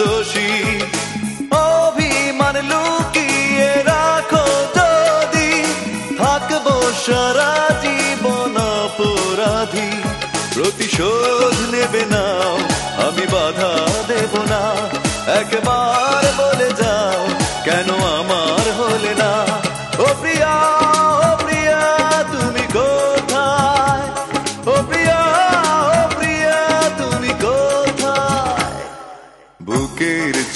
দোষী। অভিমান লুকিয়ে রাখো যদি থাকব সারা জীবন অপরাধী। প্রতিশোধ নেবে না আমি বাধা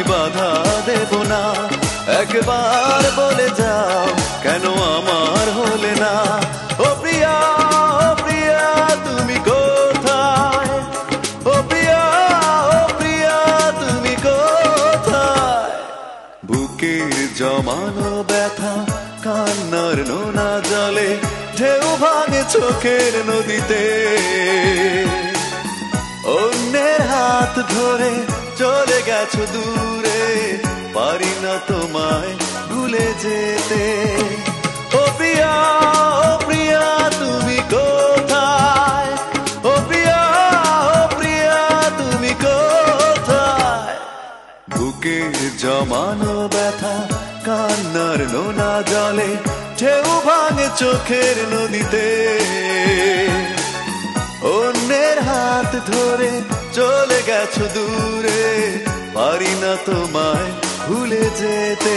আমি বাধা দেব না। একবার বলে যাও, কেন আমার হলে না? ও প্রিয়া ও প্রিয়া, তুমি কোথায়? ও প্রিয়া ও প্রিয়া, তুমি কোথায়? বুকের জমানো ব্যথা, কান্নার নোনা জলে, ঢেউ ভাঙে চোখের নদীতে। অন্যের হাত ধরে চলে গেছো দূরে, পারি না তোমায় ভুলে যেতে। ও প্রিয়া ও প্রিয়া, তুমি কোথায়? ও প্রিয়া ও প্রিয়া, তুমি কোথায়? বুকের জমানো ব্যথা, কান্নার নোনা জলে, ঢেউ ভাঙে চোখের নদীতে। অন্যের হাত ধরে চলে গেছো দূরে পারি না তোমায় ভুলে যেতে।